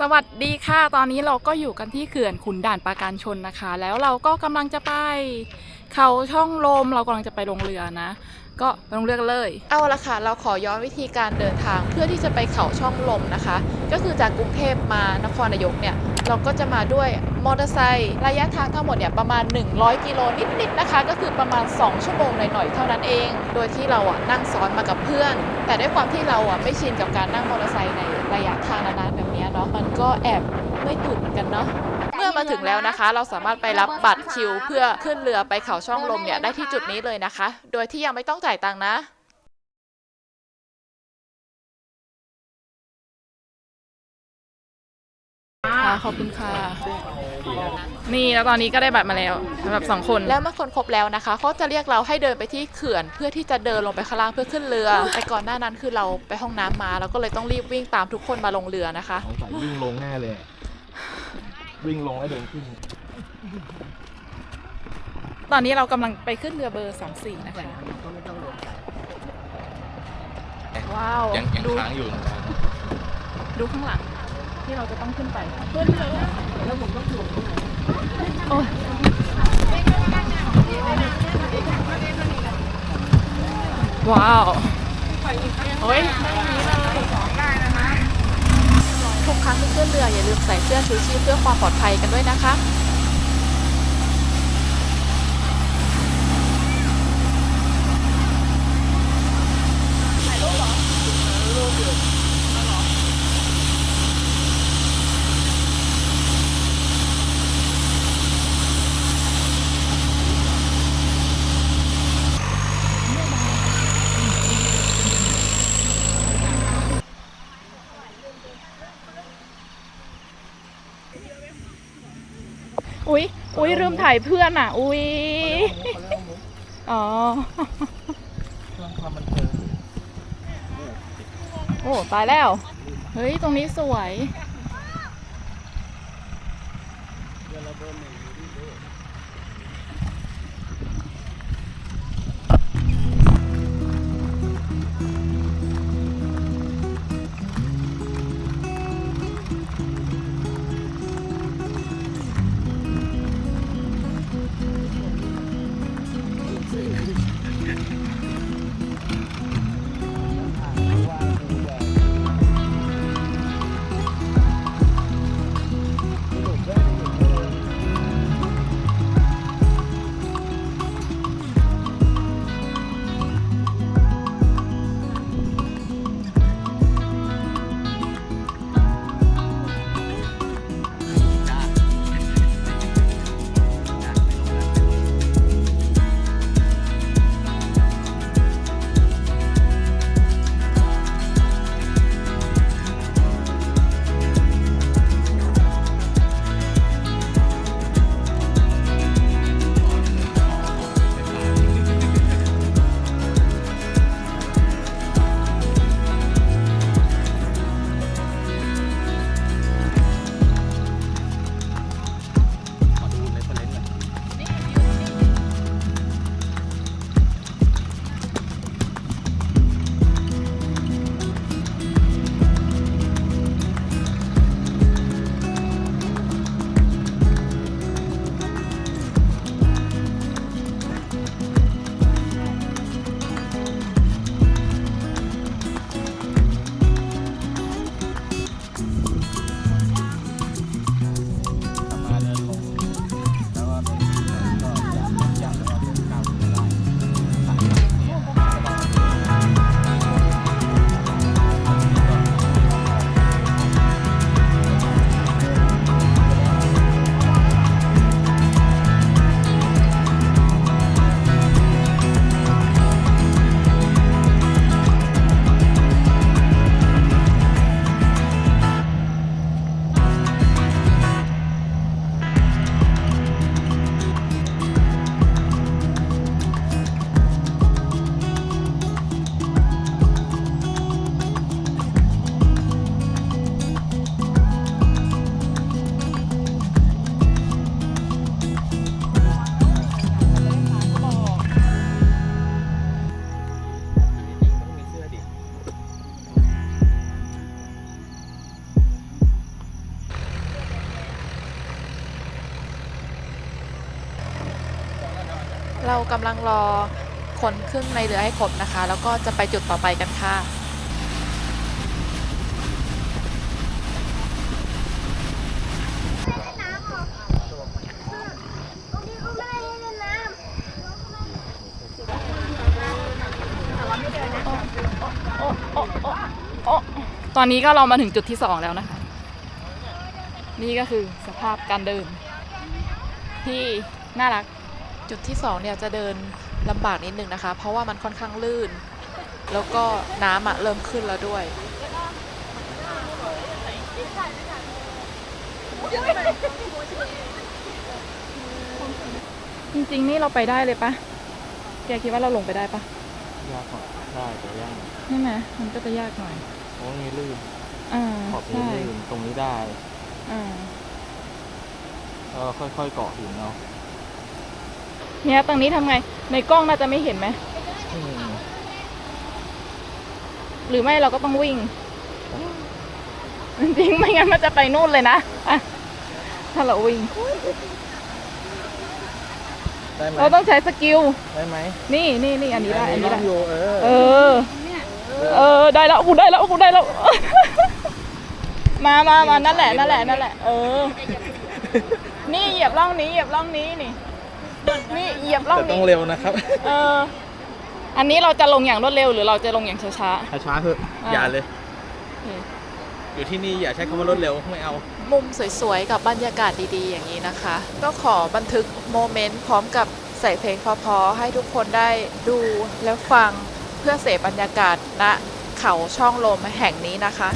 สวัสดีค่ะ ตอนนี้เราก็อยู่กันที่เขื่อนขุนด่านปราการชนนะคะ แล้วเราก็กำลังจะไป เขาช่องลมเรากำลังจะไปลงเรือนะ ก็ไปลงเรือกเลย เอาละค่ะ เราขอย้อนวิธีการเดินทางเพื่อที่จะไปเขาช่องลมนะคะ ก็คือจากกรุงเทพมานครนายกเนี่ยเราก็จะมาด้วยมอเตอร์ไซค์ระยะทางทั้งหมดเนี่ยประมาณ 100 กิโลนิดๆนะคะ ก็คือประมาณ 2 ชั่วโมงหน่อยๆเท่านั้นเอง โดยที่เราอะนั่งซ้อนมากับเพื่อน แต่ด้วยความที่เราอะไม่ชินกับการนั่งมอเตอร์ไซค์ในระยะทางนานๆแบบนี้เนาะมันก็แอบเมื่อยตูดเหมือนกันเนาะ มื่อมาถึงแล้วนะคะ เราสามารถไปรับบัตรคิว เพื่อขึ้นเรือไปเขาช่องลมเนี่ยได้ที่จุดนี้เลยนะคะ โดยที่ยังไม่ต้องจ่ายตังค์นะค่ะขอบคุณค่ะนี่แล้วตอนนี้ก็ได้บัตรมาแล้วสำหรับสองคนแล้วเมื่อคนครบแล้วนะคะเขาจะเรียกเราให้เดินไปที่เขื่อน เพื่อที่จะเดินลงไปข้างล่างเพื่อขึ้นเรือ แต่ก่อนหน้านั้นคือเราไปห้องน้ำมาเราก็เลยต้องรีบวิ่งตามทุกคนมาลงเรือนะคะสงสัยวิ่งลงแน่เลย วิ่งลงแล้วเดินขึ้น ตอนนี้เรากำลังไปขึ้นเรือเบอร์ 34 นะคะ ว้าวยังยังดูค้างอยู่นะดูข้างหลัง ที่เราจะต้องขึ้นไปขึ้นเลยแล้วผมต้องถูกโอ้ยว้าว โอ้ย ทุกครั้งที่ขึ้นเรืออย่าลืมใส่เสื้อชูชีพเพื่อความปลอดภัยกันด้วยนะคะ อุ๊ยอุ๊ยลืมถ่ายเพื่อนอะ อุ๊ยอ๋อเพื่อความบันเทิงโอ้ตายแล้ว เฮ้ย ตรงนี้สวยเเรากำลังรอคนขึ้นในเรือให้ครบนะคะ แล้วก็จะไปจุดต่อไปกันค่ะตอนนี้ก็เรามาถึงจุดที่สองแล้วนะคะ นี่ก็คือสภาพการเดินที่น่ารัก จุดที่สองเนี่ยจะเดินลำบากนิดนึงนะคะ เพราะว่ามันค่อนข้างลื่น แล้วก็น้ำอะเริ่มขึ้นแล้วด้วย จริงๆ นี่เราไปได้เลยปะแกคิดว่าเราลงไปได้ปะยากกว่าได้แต่ยากใช่ไหมมันก็จะยากหน่อยเพราะมีลื่นอ่าขอบนี้ใช่ลื่นตรงนี้ได้อ่าแล้วค่อยๆเกาะหินเอา เนี่ยตรงนี้ทำไง ในกล้องน่าจะไม่เห็นไหม อืมหรือไม่เราก็ต้องวิ่ง จริงๆไม่งั้นมันจะไปนู่นเลยนะอะถ้าเราวิ่ง ได้ไหมเราต้องใช้สกิล ได้ไหมนี่นี่นี่อันนี้ได้ อันนี้ได้ลงอยู่เออเออ เออ ได้แล้วกูได้แล้วกูได้แล้ว มามามานั่นแหละ นั่นแหละ นั่นแหละ เออ นี่เหยียบร่องนี้ เหยียบร่องนี้นี่ นี่เหยียบร่องแต่ต้อนี้งเร็วนะครับ เออ อันนี้เราจะลงอย่างรวดเร็วหรือเราจะลงอย่างช้า ช้าๆเถอะอ่าอย่าเลย ๆ อยู่ที่นี่อย่าใช้คำว่ารถเร็วไม่เอา มุมสวยๆ กับบรรยากาศดีๆ อย่างนี้นะคะ ก็ขอบันทึกโมเมนต์พร้อมกับใส่เพลงเพอๆ ให้ทุกคนได้ดูและฟังเพื่อเสพบรรยากาศณเขาช่องลมแห่งนี้นะคะ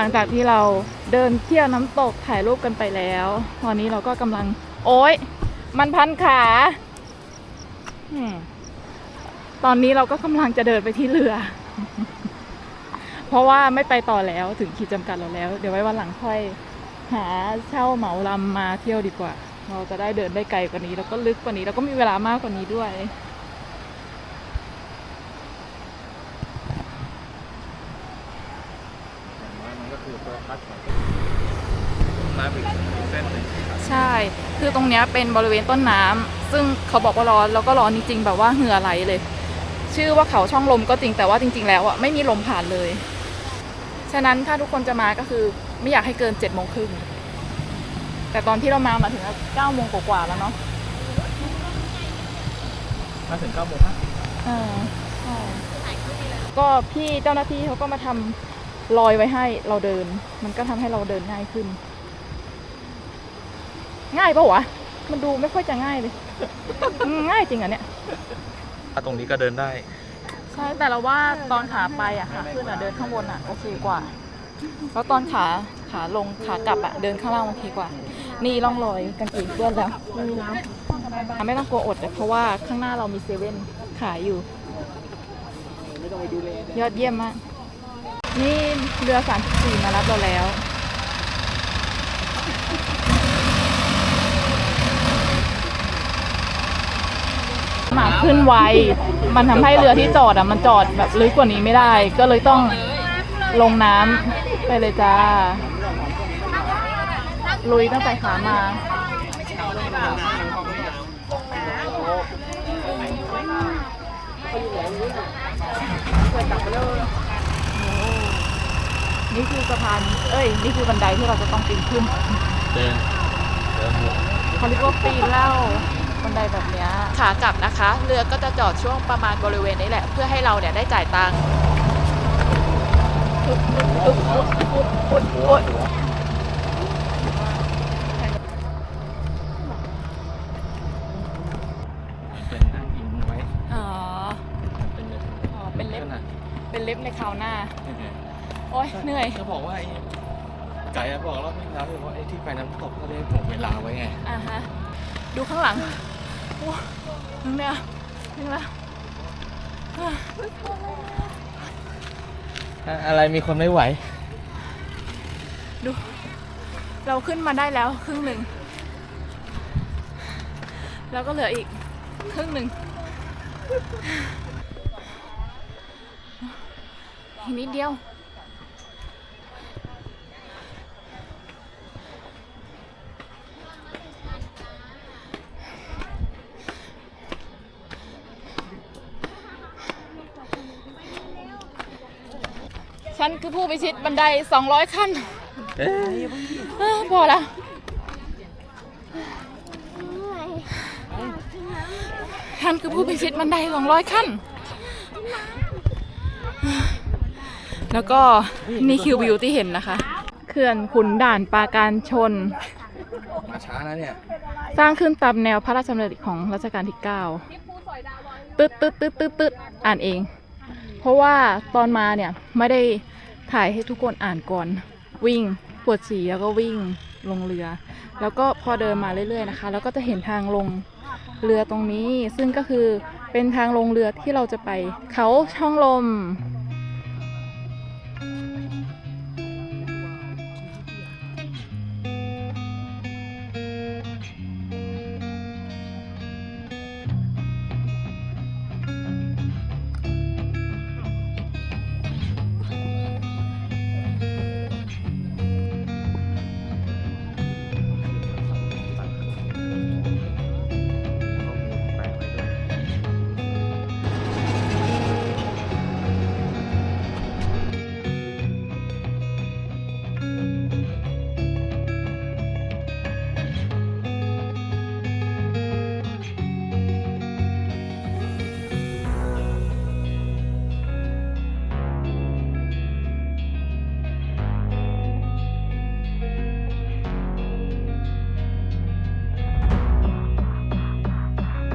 ลังจากที่เราเดินเที่ยวน้ำตกถ่ายรูปกันไปแล้ว ตอนนี้เราก็กำลัง โอ๊ยมันพันขาตอนนี้เราก็กำลังจะเดินไปที่เรือ เพราะว่าไม่ไปต่อแล้วถึงขีดจำกัดเราแล้ว เดี๋ยวไว้วันหลังค่อยหาเช่าเหมาลำมาเที่ยวดีกว่า เราจะได้เดินได้ไกลกว่านี้ แล้วก็ลึกกว่านี้ แล้วก็มีเวลามากกว่านี้ด้วย อย่างน้อยมันก็คือตัวพัดของน้ำอีกเส้นหนึ่ง ใช่ คือต รงเนี้ยเป็นบริเวณต้นน้ำซึ่งเขาบอกว่าร้อนแล้วก็ร้อนจริงๆ แบบว่าเหงื่อไหลเลย ชื่อว่าเขาช่องลมก็จริงแต่ว่าจริง ๆ แล้วอะไม่มีลมผ่านเลย ฉะนั้นถ้าทุกคนจะมาก็คือไม่อยากให้เกินเจ็ดโมงครึ่งแต่ตอนที่เรามามาถึงเก้าโมงกว่าๆแล้วเนาะมาถึงเก้าโมงฮะเออใช่ก็พี่เจ้าหน้าที่เขาก็มาทำรอยไว้ให้เราเดิน มันก็ทำให้เราเดินง่ายขึ้น ง่ายปะวะ มันดูไม่ค่อยจะง่ายเลยอืมง่ายจริงอะเนี่ย ตรงนี้ก็เดินได้ ใช่แต่เราว่าตอนขาไปอะขาขึ้นอะเดินข้างบนอะโอเคกว่า แล้วตอนขาขาลงขากลับอะเดินข้างล่างโอเคกว่า นี่ร่องรอยกางเกงเปื้อนแล้วไม่ต้องกลัวอดเลยเพราะว่าข้างหน้าเรามีเซเว่นขายอยู่ ยอดเยี่ยมมาก นี่เรือสามสี่มารับเราแล้ว หมาขึ้นไว มันทำให้เรือที่จอดอะมันจอดแบบลึกกว่านี้ไม่ได้ ก็เลยต้องลงน้ำไปเลยจ้า ลุยตั้งแต่ขามานี่คือสะพาน เอ้ย นี่คือบันไดที่เราจะต้องปีนขึ้น เดินเดินหัวเขาเรียกว่าปีนเล่า บันไดแบบเนี้ยขากลับนะคะ เรือก็จะจอดช่วงประมาณบริเวณนี้แหละ เพื่อให้เราเนี่ยได้จ่ายตังค์อุ๊บอุ๊บอุ๊บอุ๊บอุ๊บอุ๊บอุ๊บเป็นอ่างอิงไว้อ๋อ เป็นเล็บอ๋อ เป็นเล็บขนาดเป็นเล็บในคราวหน้า โอ๊ย เหนื่อยเขาบอกว่าไอ้ไก่บอกรอบที่แล้วว่าไอ้ที่ไปน้ำตกก็เลยบอกเวลาไว้ไง อ่าฮะ ดูข้างหลังโอ้นึงเนี่ยนึงละอะอะไรมีคนไม่ไหว ดู เราขึ้นมาได้แล้วครึ่งหนึ่ง แล้วก็เหลืออีกครึ่งหนึ่งอีกนิดเดียว ฉันคือผู้พิชิตบันได 200 ขั้นเอ๊ะเอ้อพอละฉันคือผู้พิชิตบันได 200 ขั้น แล้วก็นี่คือวิวที่เห็นนะคะ เขื่อนขุนด่านปราการชน มาช้านะเนี่ย สร้างขึ้นตามแนวพระราชดำริของรัชกาลที่ 9ตึ๊ดตึ๊ดตึ๊ดตึ๊ดตึ๊ดอ่านเอง เพราะว่าตอนมาเนี่ย ไม่ได้ ถ่ายให้ทุกคนอ่านก่อน วิ่งปวดฉี่แล้วก็วิ่งลงเรือ แล้วก็พอเดินมาเรื่อยๆนะคะ แล้วก็จะเห็นทางลงเรือตรงนี้ ซึ่งก็คือเป็นทางลงเรือที่เราจะไปเขาช่องลม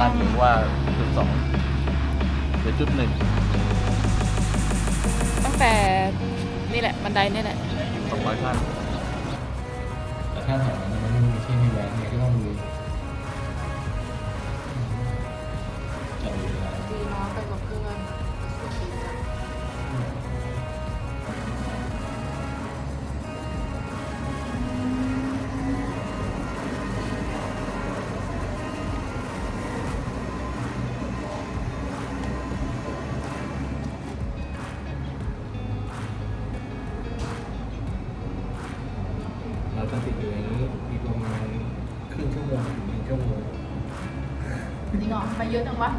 ตั้งหรือว่าจุดสองหรือจุดหนึ่งตั้งแต่นี่แหละบันไดนี่แหละสองร้อยขั้นแต่ถ้าแถวนั้นมันไม่มีที่มีแรงเนี่ยก็ต้องมีจับเวลาดีน้อยไปกับเพื่อน เยอะจังวะ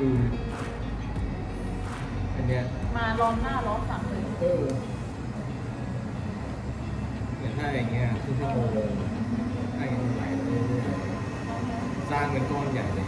อืมอันเนี้ยมาร้อนหน้าร้อนหลังเลยเอมือนถ้าอย่างเงี้ยคือชั่วโมงให้มันไหลไปเรื่อยสร้างเป็นก้อนใหญ่เลย